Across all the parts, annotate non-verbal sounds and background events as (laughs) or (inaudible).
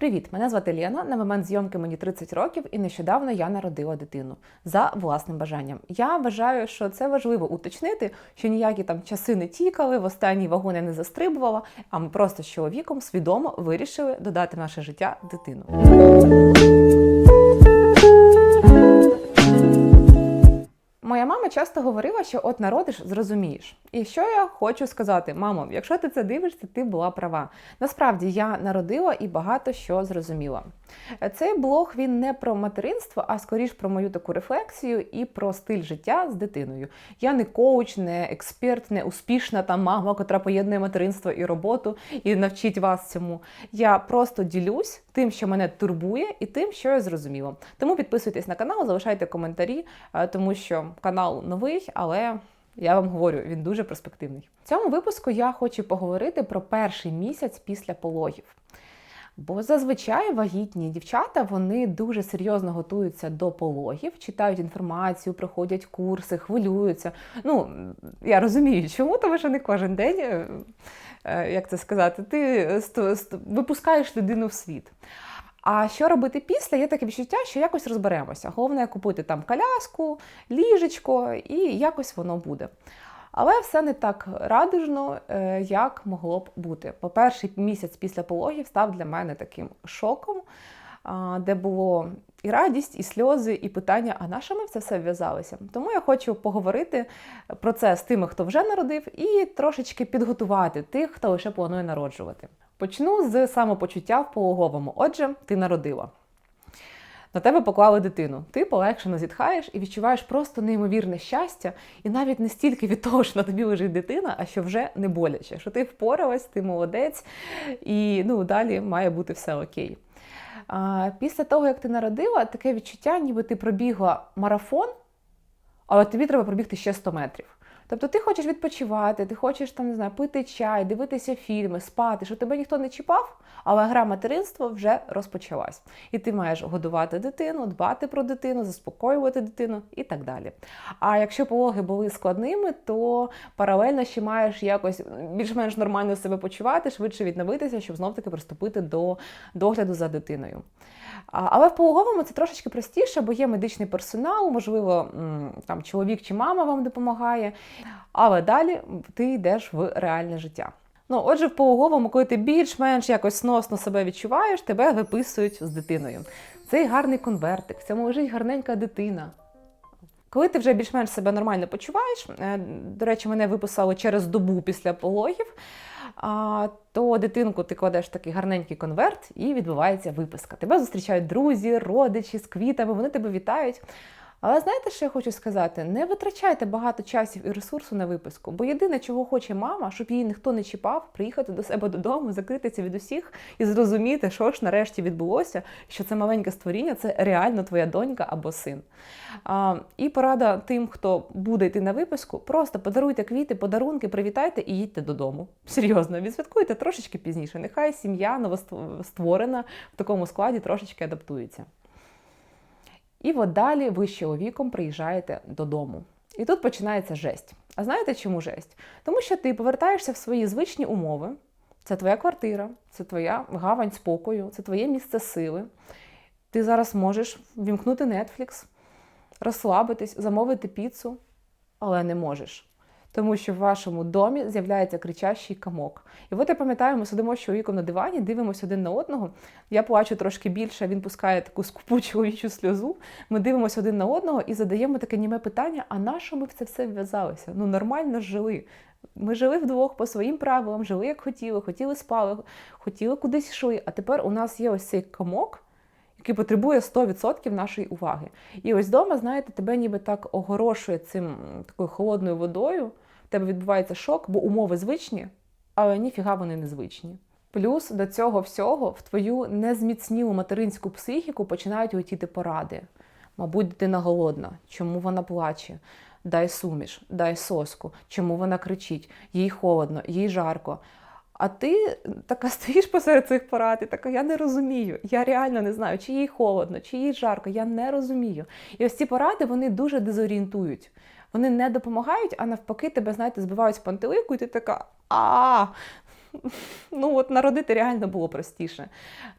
Привіт, мене звати Лєна. На момент зйомки мені 30 років, і нещодавно я народила дитину за власним бажанням. Я вважаю, що це важливо уточнити, що ніякі там часи не тікали, в останній вагон не застрибувала, а ми просто з чоловіком свідомо вирішили додати в наше життя дитину. Моя мама часто говорила, що от народиш, зрозумієш. І що я хочу сказати, мамо, якщо ти це дивишся, ти була права. Насправді я народила і багато що зрозуміла. Цей блог він не про материнство, а скоріш про мою таку рефлексію і про стиль життя з дитиною. Я не коуч, не експерт, не успішна там мама, котра поєднує материнство і роботу і навчить вас цьому. Я просто ділюсь тим, що мене турбує, і тим, що я зрозуміла. Тому підписуйтесь на канал, залишайте коментарі, е, тому що канал новий, але. Я вам говорю, він дуже перспективний. В цьому випуску я хочу поговорити про перший місяць після пологів. Бо зазвичай вагітні дівчата вони дуже серйозно готуються до пологів, читають інформацію, проходять курси, хвилюються. Ну я розумію, чому, тому що не кожен день, е, е, як це сказати, ти випускаєш людину в світ. А що робити після? Є таке відчуття, що якось розберемося. Головне купити там коляску, ліжечко, і якось воно буде. Але все не так радужно, е, як могло б бути. По перший місяць після пологів став для мене таким шоком, де було і радість, і сльози, і питання: а на що ми це все в'язалися? Тому я хочу поговорити про це з тими, хто вже народив, і трошечки підготувати тих, хто лише планує народжувати. Почну з самопочуття в пологовому. Отже, ти народила. На тебе поклали дитину. Ти полегшено зітхаєш і відчуваєш просто неймовірне щастя, і навіть не стільки від того, що на тобі лежить дитина, а що вже не боляче, що ти впоралась, ти молодець, і ну, далі має бути все окей. А, після того, як ти народила, таке відчуття, ніби ти пробігла марафон, але тобі треба пробігти ще 100 метрів. Тобто ти хочеш відпочивати, ти хочеш там, не знаю, пити чай, дивитися фільми, спати, що тебе ніхто не чіпав, але гра материнства вже розпочалась. І ти маєш годувати дитину, дбати про дитину, заспокоювати дитину і так далі. А якщо пологи були складними, то паралельно ще маєш якось більш-менш нормально себе почувати, швидше відновитися, щоб знов-таки приступити до догляду за дитиною. Але в пологовому це трошечки простіше, бо є медичний персонал, можливо, там чоловік чи мама вам допомагає. Але далі ти йдеш в реальне життя. Ну, отже, в пологовому, коли ти більш-менш якось сносно себе відчуваєш, тебе виписують з дитиною. Цей гарний конвертик, в цьому лежить гарненька дитина. Коли ти вже більш-менш себе нормально почуваєш, е, до речі, мене виписали через добу після пологів, то дитинку ти кладеш такий гарненький конверт і відбувається виписка. Тебе зустрічають друзі, родичі з квітами, вони тебе вітають. Але знаєте, що я хочу сказати? Не витрачайте багато часів і ресурсу на виписку, бо єдине, чого хоче мама, щоб її ніхто не чіпав, приїхати до себе додому, закритися від усіх і зрозуміти, що ж нарешті відбулося, що це маленьке створіння, це реально твоя донька або син. А, і порада тим, хто буде йти на виписку, просто подаруйте квіти, подарунки, привітайте і їдьте додому. Серйозно, відсвяткуйте трошечки пізніше. Нехай сім'я новостворена в такому складі трошечки адаптується. І от далі ви з чоловіком приїжджаєте додому. І тут починається жесть. А знаєте чому жесть? Тому що ти повертаєшся в свої звичні умови. Це твоя квартира, це твоя гавань спокою, це твоє місце сили. Ти зараз можеш вімкнути Netflix, розслабитись, замовити піцу, але не можеш. Тому що в вашому домі з'являється кричащий камок. І от я пам'ятаю, ми сидимо з чоловіком на дивані, дивимося один на одного. Я плачу трошки більше, він пускає таку скупу (laughs) чоловічу сльозу. Ми дивимося один на одного і задаємо таке німе питання: а на що ми в це все вв'язалися? Ну нормально жили. Ми жили вдвох по своїм правилам, жили як хотіли, хотіли спали, хотіли кудись йшли. А тепер у нас є ось цей камок, який потребує 100% нашої уваги. І ось вдома, знаєте, тебе ніби так огорошує цим такою холодною водою. Тебе відбувається шок, бо умови звичні, але ніфіга вони не звичні. Плюс до цього всього в твою незміцнілу материнську психіку починають летіти поради. Мабуть, дитина голодна, чому вона плаче? Дай суміш, дай соску, чому вона кричить, їй холодно, їй жарко. А ти така (laughs) стоїш посеред цих порад і така, я не розумію. Я реально не знаю, чи їй холодно, чи їй жарко, я не розумію. І ось ці поради вони дуже дезорієнтують. Вони не допомагають, а навпаки, тебе, знаєте, збивають з пантелику, і ти така, а (laughs) ну от народити реально було простіше.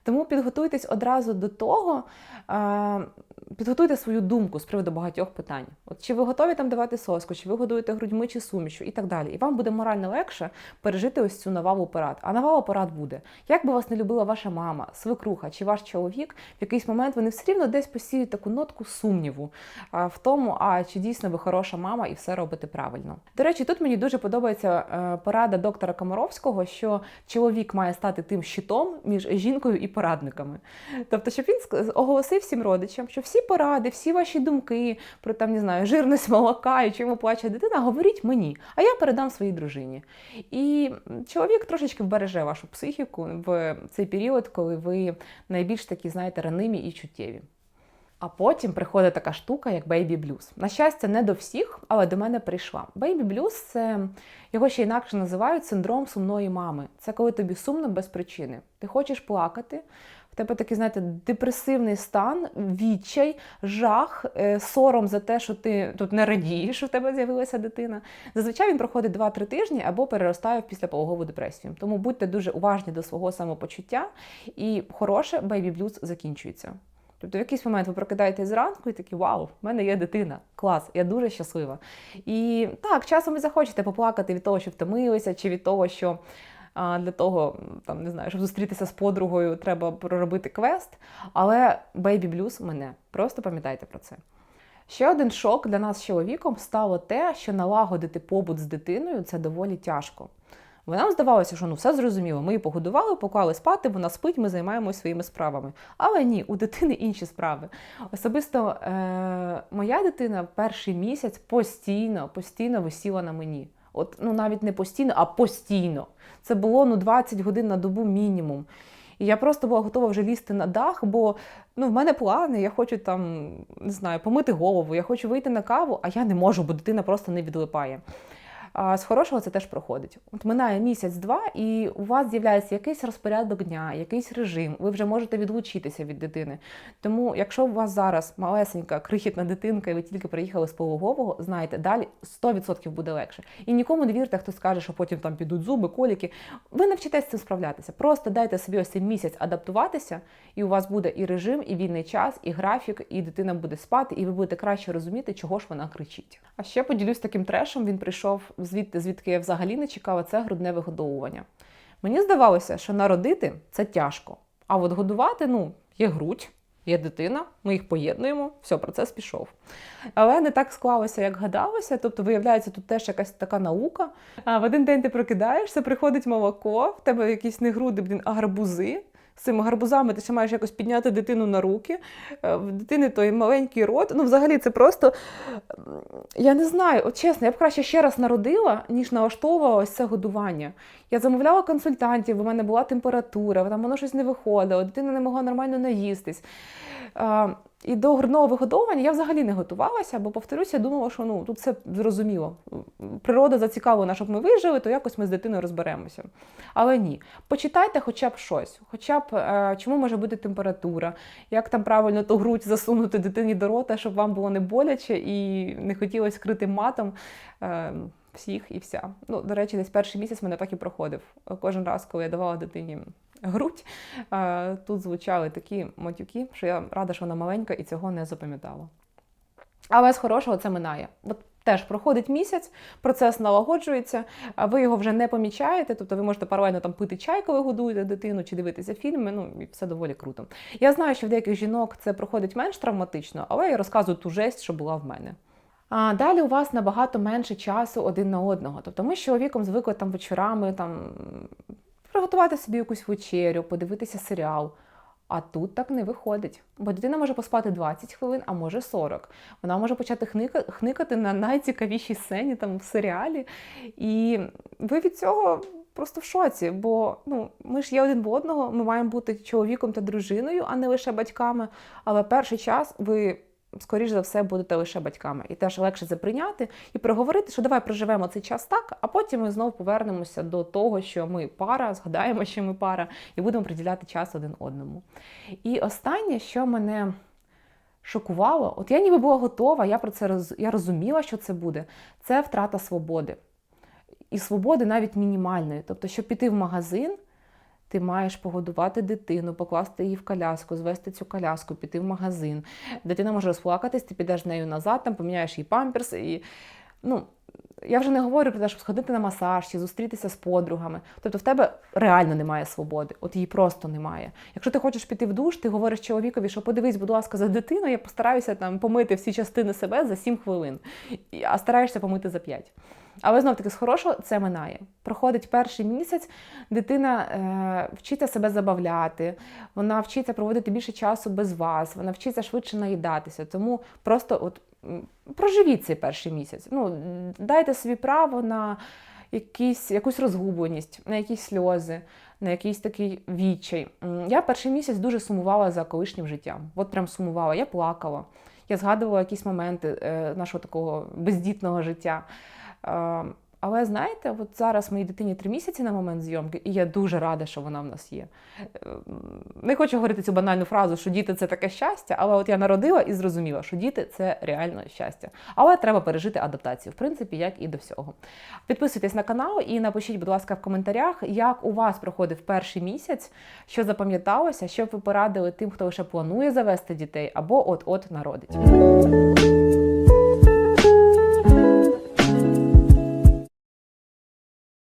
Тому підготуйтесь одразу до того, підготуйте свою думку з приводу багатьох питань. От Чи ви готові там давати соску, чи ви годуєте грудьми чи сумішю і так далі. І вам буде морально легше пережити ось цю навалу порад. А навала порад буде. Як би вас не любила ваша мама, свекруха чи ваш чоловік, в якийсь момент вони все рівно десь посіють таку нотку сумніву в тому, а чи дійсно ви хороша мама і все робите правильно. До речі, тут мені дуже подобається е, порада доктора Комаровського, що чоловік має стати тим щитом між жінкою і порадниками. Тобто, щоб він оголосив всім родичам, що всі поради, всі ваші думки про там не знаю, жирність молока і чому плаче дитина, говоріть мені, а я передам своїй дружині. І чоловік трошечки вбереже вашу психіку в цей період, коли ви найбільш такі, знаєте, ранимі і чуттєві. А потім приходить така штука, як бейбі блюз. На щастя, не до всіх, але до мене прийшла. Бейбі блюз це його ще інакше називають синдром сумної мами. Це коли тобі сумно без причини. Ти хочеш плакати. В тебе такий, знаєте, депресивний стан, відчай, жах, е, сором за те, що ти тут не радієш, що в тебе з'явилася дитина. Зазвичай він проходить 2-3 тижні або переростає в післяпологову депресію. Тому будьте дуже уважні до свого самопочуття, і хороше бейбі блюз закінчується. Тобто в якийсь момент ви прокидаєтесь зранку і такі вау, в мене є дитина, клас, я дуже щаслива. І так, часом ви захочете поплакати від того, що втомилися, чи від того, що а, для того, там не знаю, щоб зустрітися з подругою, треба проробити квест. Але бейбі блюз мене. Просто пам'ятайте про це. Ще один шок для нас з чоловіком стало те, що налагодити побут з дитиною це доволі тяжко. Бо нам здавалося, що ну все зрозуміло. Ми її погодували, поклали спати, вона спить, ми займаємося своїми справами. Але ні, у дитини інші справи. Особисто е- моя дитина перший місяць постійно, постійно висіла на мені. От ну навіть не постійно, а постійно. Це було ну 20 годин на добу мінімум. І я просто була готова вже лізти на дах, бо ну, в мене плани, я хочу там не знаю, помити голову, я хочу вийти на каву, а я не можу, бо дитина просто не відлипає. З хорошого це теж проходить. От минає місяць-два, і у вас з'являється якийсь розпорядок дня, якийсь режим. Ви вже можете відлучитися від дитини. Тому, якщо у вас зараз малесенька крихітна дитинка, і ви тільки приїхали з пологового, знаєте, далі 100% буде легше. І нікому не вірте, хто скаже, що потім там підуть зуби, коліки. Ви навчитесь цим справлятися. Просто дайте собі ось цей місяць адаптуватися, і у вас буде і режим, і вільний час, і графік, і дитина буде спати, і ви будете краще розуміти, чого ж вона кричить. А ще поділюсь таким трешем. Він прийшов звідти, звідки я взагалі не чекала, це грудне вигодовування. Мені здавалося, що народити це тяжко. А от годувати, ну, є грудь, є дитина, ми їх поєднуємо, все, процес пішов. Але не так склалося, як гадалося. Тобто, виявляється, тут теж якась така наука. А в один день ти прокидаєшся, приходить молоко, в тебе якісь не груди, блін, а гарбузи. З цими гарбузами ти ще маєш якось підняти дитину на руки. Е, В дитини той маленький рот. Ну, взагалі, це просто. Я не знаю, от чесно, я б краще ще раз народила, ніж налаштовувала ось це годування. Я замовляла консультантів, у мене була температура, там воно щось не виходило, дитина не могла нормально наїстись. І до грудного вигодовування я взагалі не готувалася, бо, повторюся, думала, що ну, тут все зрозуміло. Природа зацікавлена, щоб ми вижили, то якось ми з дитиною розберемося. Але ні. Почитайте хоча б щось, хоча б е, чому може бути температура, як там правильно ту грудь засунути дитині до рота, щоб вам було не боляче і не хотілося крити матом. Е, всіх і вся. Ну, до речі, десь перший місяць мене так і проходив. Кожен раз, коли я давала дитині грудь, тут звучали такі матюки, що я рада, що вона маленька і цього не запам'ятала. Але з хорошого це минає. От теж проходить місяць, процес налагоджується, ви його вже не помічаєте, тобто ви можете паралельно там пити чай, коли годуєте дитину, чи дивитися фільми. Ну і все доволі круто. Я знаю, що в деяких жінок це проходить менш травматично, але я розказую ту жесть, що була в мене. Далі у вас набагато менше часу один на одного. Тобто ми з чоловіком звикли там вечорами там приготувати собі якусь вечерю, подивитися серіал. А тут так не виходить. Бо дитина може поспати 20 хвилин, а може 40. Вона може почати хникати на найцікавішій сцені там в серіалі. І ви від цього просто в шоці. Бо ну, ми ж є один в одного, ми маємо бути чоловіком та дружиною, а не лише батьками. Але перший час ви скоріш за все, будете лише батьками. І теж легше це прийняти і проговорити, що давай проживемо цей час так, а потім ми знову повернемося до того, що ми пара, згадаємо, що ми пара, і будемо приділяти час один одному. І останнє, що мене шокувало, от я ніби була готова, я про це роз... я розуміла, що це буде. Це втрата свободи. і свободи навіть мінімальної. Тобто, щоб піти в магазин, ти маєш погодувати дитину, покласти її в коляску, звести цю коляску, піти в магазин. Дитина може розплакатись, ти підеш з нею назад, там поміняєш їй памперс. І, ну, я вже не говорю про те, щоб сходити на масаж чи зустрітися з подругами. Тобто в тебе реально немає свободи, от її просто немає. Якщо ти хочеш піти в душ, ти говориш чоловікові, що подивись, будь ласка, за дитиною, я постараюся там помити всі частини себе за 7 хвилин, а стараєшся помити за 5. Але знов таки з хорошого це минає. Проходить перший місяць, дитина е, вчиться себе забавляти, вона вчиться проводити більше часу без вас, вона вчиться швидше наїдатися. Тому просто от проживіть цей перший місяць. Ну, дайте собі право на якісь, якусь розгубленість, на якісь сльози, на якийсь такий відчай. Я перший місяць дуже сумувала за колишнім життям. От прям сумувала. Я плакала. Я згадувала якісь моменти е, нашого такого бездітного життя. Е, Але знаєте, от зараз моїй дитині три місяці на момент зйомки, і я дуже рада, що вона в нас є. Е, Не хочу говорити цю банальну фразу, що діти це таке щастя, але от я народила і зрозуміла, що діти це реально щастя. Але треба пережити адаптацію, в принципі, як і до всього. Підписуйтесь на канал і напишіть, будь ласка, в коментарях, як у вас проходив перший місяць, що запам'яталося, що ви порадили тим, хто лише планує завести дітей або от-от народить.